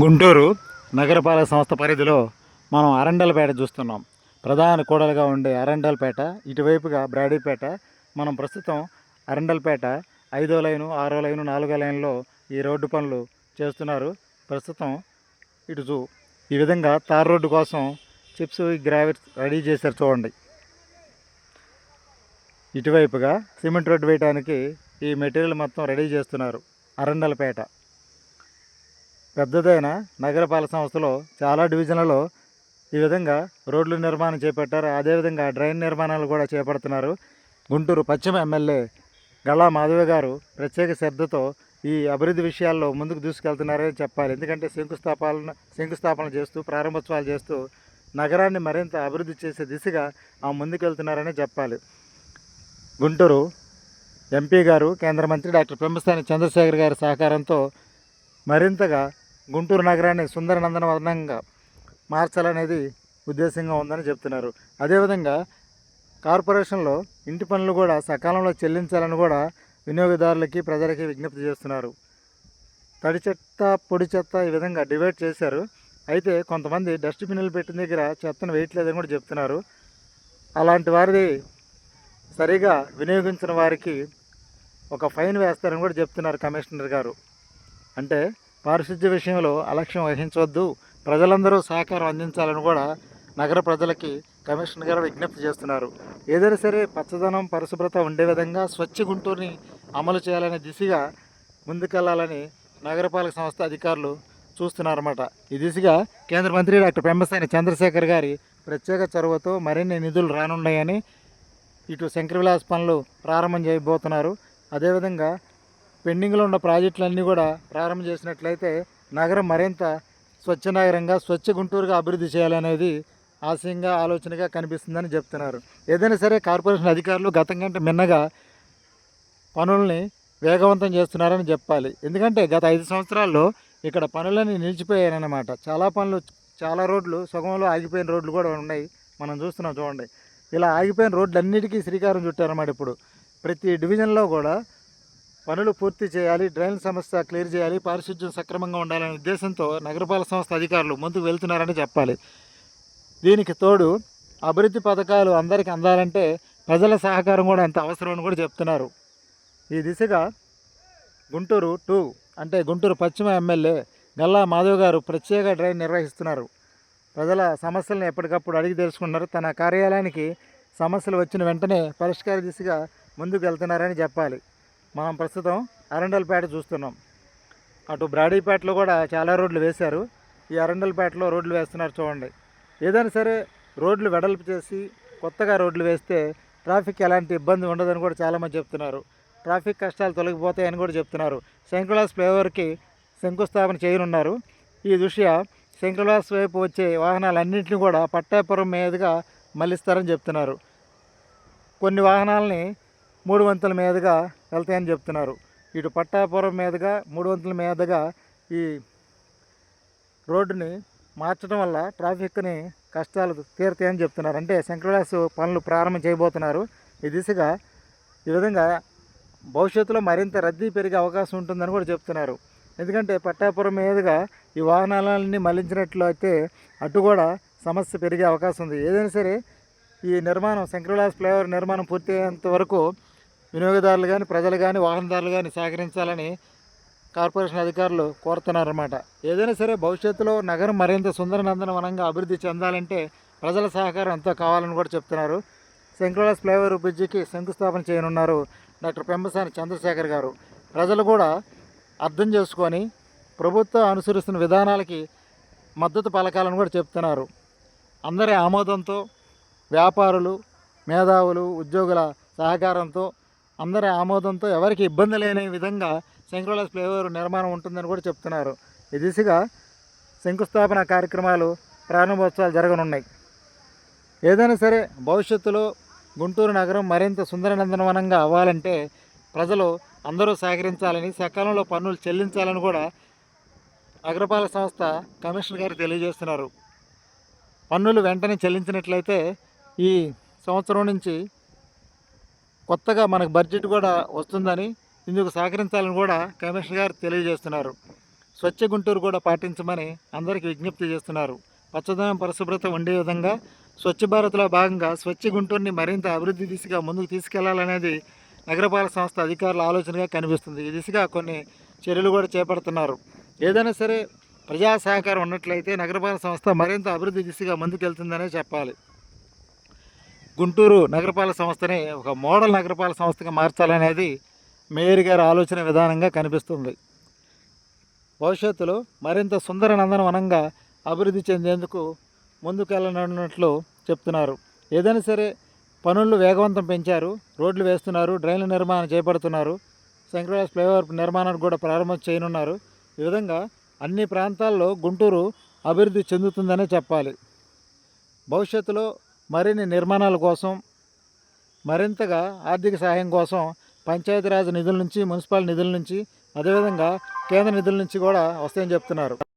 గుంటూరు నగరపాలక సంస్థ పరిధిలో మనం అరండలపేట చూస్తున్నాం. ప్రధాన కూడలుగా ఉండే అరండలపేట ఇటువైపుగా బ్రాడీపేట మనం ప్రస్తుతం అరండలపేట ఐదో లైను ఆరో లైను నాలుగో లైన్లో ఈ రోడ్డు పనులు చేస్తున్నారు. ప్రస్తుతం ఇటు చూ ఈ విధంగా తార్ రోడ్డు కోసం చిప్స్ గ్రావెట్స్ రెడీ చేశారు చూడండి. ఇటువైపుగా సిమెంట్ రోడ్డు వేయడానికి ఈ మెటీరియల్ మొత్తం రెడీ చేస్తున్నారు అరండలపేట. పెద్దదైన నగరపాలక సంస్థలో చాలా డివిజన్లలో ఈ విధంగా రోడ్లు నిర్మాణం చేపట్టారు. అదేవిధంగా డ్రైన్ నిర్మాణాలు కూడా చేపడుతున్నారు. గుంటూరు పశ్చిమ ఎమ్మెల్యే గళా మాధవి గారు ప్రత్యేక శ్రద్ధతో ఈ అభివృద్ధి విషయాల్లో ముందుకు దూసుకెళ్తున్నారని చెప్పాలి. ఎందుకంటే శంకుస్థాపన శంకుస్థాపన చేస్తూ ప్రారంభోత్సవాలు చేస్తూ నగరాన్ని మరింత అభివృద్ధి చేసే దిశగా ఆ ముందుకెళ్తున్నారని చెప్పాలి. గుంటూరు ఎంపీ గారు కేంద్ర మంత్రి డాక్టర్ పెంబస్థాని చంద్రశేఖర్ గారి సహకారంతో మరింతగా గుంటూరు నగరాన్ని సుందర నందనవనంగా మార్చాలనేది ఉద్దేశంగా ఉందని చెప్తున్నారు. అదేవిధంగా కార్పొరేషన్లో ఇంటి పనులు కూడా సకాలంలో చెల్లించాలని కూడా వినియోగదారులకి ప్రజలకి విజ్ఞప్తి చేస్తున్నారు. తడి చెత్త పొడి చెత్త ఈ విధంగా డివైడ్ చేశారు. అయితే కొంతమంది డస్ట్బిన్లు పెట్టిన దగ్గర చెత్తను వేయట్లేదని కూడా చెప్తున్నారు. అలాంటి వారిది సరిగా వినియోగించిన వారికి ఒక ఫైన్ వేస్తారని కూడా చెప్తున్నారు కమిషనర్ గారు. అంటే పారిశుద్ధ్య విషయంలో అలక్ష్యం వహించవద్దు. ప్రజలందరూ సహకారం అందించాలని కూడా నగర ప్రజలకి కమిషనర్ గారు విజ్ఞప్తి చేస్తున్నారు. ఏదైనా సరే పచ్చదనం పరిశుభ్రత ఉండే విధంగా స్వచ్ఛ గుంటూరుని అమలు చేయాలనే దిశగా ముందుకెళ్ళాలని నగరపాలక సంస్థ అధికారులు చూస్తున్నారన్నమాట. ఈ దిశగా కేంద్ర మంత్రి డాక్టర్ పెంబసాని చంద్రశేఖర్ గారి ప్రత్యేక చొరవతో మరిన్ని నిధులు రానున్నాయని ఇటు శంకర విలాస్ పనులు ప్రారంభం చేయబోతున్నారు. అదేవిధంగా పెండింగ్లో ఉన్న ప్రాజెక్టులన్నీ కూడా ప్రారంభం చేసినట్లయితే నగరం మరింత స్వచ్ఛ నగరంగా స్వచ్ఛ గుంటూరుగా అభివృద్ధి చేయాలనేది ఆశయంగా ఆలోచనగా కనిపిస్తుందని చెప్తున్నారు. ఏదైనా సరే కార్పొరేషన్ అధికారులు గతం కంటే మిన్నగా పనుల్ని వేగవంతం చేస్తున్నారని చెప్పాలి. ఎందుకంటే గత ఐదు సంవత్సరాల్లో ఇక్కడ పనులన్నీ నిలిచిపోయాయన్నమాట. చాలా పనులు చాలా రోడ్లు సగంలో ఆగిపోయిన రోడ్లు కూడా ఉన్నాయి. మనం చూస్తున్నాం చూడండి. ఇలా ఆగిపోయిన రోడ్లన్నిటికీ శ్రీకారం చుట్టారన్నమాట ఇప్పుడు. ప్రతి డివిజన్లో కూడా పనులు పూర్తి చేయాలి డ్రైన్ సమస్య క్లియర్ చేయాలి పారిశుద్ధ్యం సక్రమంగా ఉండాలనే ఉద్దేశంతో నగరపాలక సంస్థ అధికారులు ముందుకు వెళ్తున్నారని చెప్పాలి. దీనికి తోడు అభివృద్ధి పథకాలు అందరికీ అందాలంటే ప్రజల సహకారం కూడా ఎంత అవసరం అని కూడా చెప్తున్నారు. ఈ దిశగా గుంటూరు టూ అంటే గుంటూరు పశ్చిమ ఎమ్మెల్యే గల్లా మాధవ్ గారు ప్రత్యేక డ్రైవ్ నిర్వహిస్తున్నారు. ప్రజల సమస్యలను ఎప్పటికప్పుడు అడిగి తెలుసుకున్నారు తన కార్యాలయానికి సమస్యలు వచ్చిన వెంటనే పరిష్కార దిశగా ముందుకు వెళ్తున్నారని చెప్పాలి. మనం ప్రస్తుతం అరండల్పేట చూస్తున్నాం. అటు బ్రాడీపేటలో కూడా చాలా రోడ్లు వేశారు. ఈ అరండల్పేటలో రోడ్లు వేస్తున్నారు చూడండి. ఏదైనా సరే రోడ్లు వెడల్పు చేసి కొత్తగా రోడ్లు వేస్తే ట్రాఫిక్ ఎలాంటి ఇబ్బంది ఉండదని కూడా చాలామంది చెప్తున్నారు. ట్రాఫిక్ కష్టాలు తొలగిపోతాయని కూడా చెప్తున్నారు. శంకులాస్ ఫ్లైఓవర్కి శంకుస్థాపన చేయనున్నారు. ఈ దృష్ట్యా శంకులాస్ వైపు వచ్చే వాహనాలన్నింటినీ కూడా పట్టాపురం మీదుగా మళ్ళిస్తారని చెప్తున్నారు. కొన్ని వాహనాలని మూడు వంతుల మీదుగా వెళ్తాయని చెప్తున్నారు. ఇటు పట్టాపురం మీదుగా మూడు వంతుల మీదుగా ఈ రోడ్డుని మార్చడం వల్ల ట్రాఫిక్ని కష్టాలు తీరుతాయని చెప్తున్నారు. అంటే శంకరదాస్ పనులు ప్రారంభం చేయబోతున్నారు. ఈ దిశగా ఈ విధంగా భవిష్యత్తులో మరింత రద్దీ పెరిగే అవకాశం ఉంటుందని కూడా చెప్తున్నారు. ఎందుకంటే పట్టాపురం మీదుగా ఈ వాహనాలన్నీ మళ్ళించినట్లు అయితే అటు కూడా సమస్య పెరిగే అవకాశం ఉంది. ఏదైనా సరే ఈ నిర్మాణం శంకరవిలాస్ ఫ్లైఓవర్ నిర్మాణం పూర్తయ్యేంత వరకు వినియోగదారులు కానీ ప్రజలు కానీ వాహనదారులు కానీ సహకరించాలని కార్పొరేషన్ అధికారులు కోరుతున్నారన్నమాట. ఏదైనా సరే భవిష్యత్తులో నగరం మరింత సుందరనందనవనంగా అభివృద్ధి చెందాలంటే ప్రజల సహకారం ఎంతో కావాలని కూడా చెప్తున్నారు. శంకరవిలాస్ ఫ్లైఓవర్ బ్రిడ్జికి శంకుస్థాపన చేయనున్నారు డాక్టర్ పెంబసాని చంద్రశేఖర్ గారు. ప్రజలు కూడా అర్థం చేసుకొని ప్రభుత్వం అనుసరిస్తున్న విధానాలకి మద్దతు పలకాలని కూడా చెప్తున్నారు. అందరి ఆమోదంతో వ్యాపారులు మేధావులు ఉద్యోగుల సహకారంతో అందరి ఆమోదంతో ఎవరికి ఇబ్బంది లేని విధంగా శంకరవిలాస్ ఫ్లైఓవర్ నిర్మాణం ఉంటుందని కూడా చెప్తున్నారు. ఈ దిశగా శంకుస్థాపన కార్యక్రమాలు ప్రారంభోత్సవాలు జరగనున్నాయి. ఏదైనా సరే భవిష్యత్తులో గుంటూరు నగరం మరింత సుందరనందనవనంగా అవ్వాలంటే ప్రజలు అందరూ సహకరించాలని సకాలంలో పన్నులు చెల్లించాలని కూడా నగరపాలక సంస్థ కమిషనర్ గారు తెలియజేస్తున్నారు. పన్నులు వెంటనే చెల్లించినట్లయితే ఈ సంవత్సరం నుంచి కొత్తగా మనకు బడ్జెట్ కూడా వస్తుందని ఇందుకు సహకరించాలని కూడా కమిషనర్ గారు తెలియజేస్తున్నారు. స్వచ్ఛ గుంటూరు కూడా పాటించమని అందరికీ విజ్ఞప్తి చేస్తున్నారు. పచ్చదనం పరిశుభ్రత ఉండే విధంగా స్వచ్ఛ భారత్లో భాగంగా స్వచ్ఛ గుంటూరుని మరింత అభివృద్ధి దిశగా ముందుకు తీసుకెళ్ళాలనేది నగరపాలక సంస్థ అధికారుల ఆలోచనగా కనిపిస్తుంది. ఈ దిశగా కొన్ని చర్యలు కూడా చేపడుతున్నారు. ఏదైనా సరే ప్రజా సహకారం ఉన్నట్లయితే నగరపాలక సంస్థ మరింత అభివృద్ధి దిశగా ముందుకెళ్తుందనే చెప్పాలి. గుంటూరు నగరపాలక సంస్థని ఒక మోడల్ నగరపాలక సంస్థగా మార్చాలనేది మేయర్ గారి ఆలోచన విధానంగా కనిపిస్తుంది. భవిష్యత్తులో మరింత సుందర నందనవనంగా అభివృద్ధి చెందేందుకు ముందుకెళ్ళనున్నట్లు చెప్తున్నారు. ఏదైనా సరే పనులు వేగవంతం పెంచారు రోడ్లు వేస్తున్నారు డ్రైన్ల నిర్మాణం చేపడుతున్నారు శంకరాజ్ ఫ్లైఓవర్ నిర్మాణానికి కూడా ప్రారంభం చేయనున్నారు. ఈ విధంగా అన్ని ప్రాంతాల్లో గుంటూరు అభివృద్ధి చెందుతుందనే చెప్పాలి. భవిష్యత్తులో మరిన్ని నిర్మాణాల కోసం మరింతగా ఆర్థిక సహాయం కోసం పంచాయతీరాజ్ నిధుల నుంచి మున్సిపల్ నిధుల నుంచి అదేవిధంగా కేంద్ర నిధుల నుంచి కూడా వస్తాయని చెప్తున్నారు.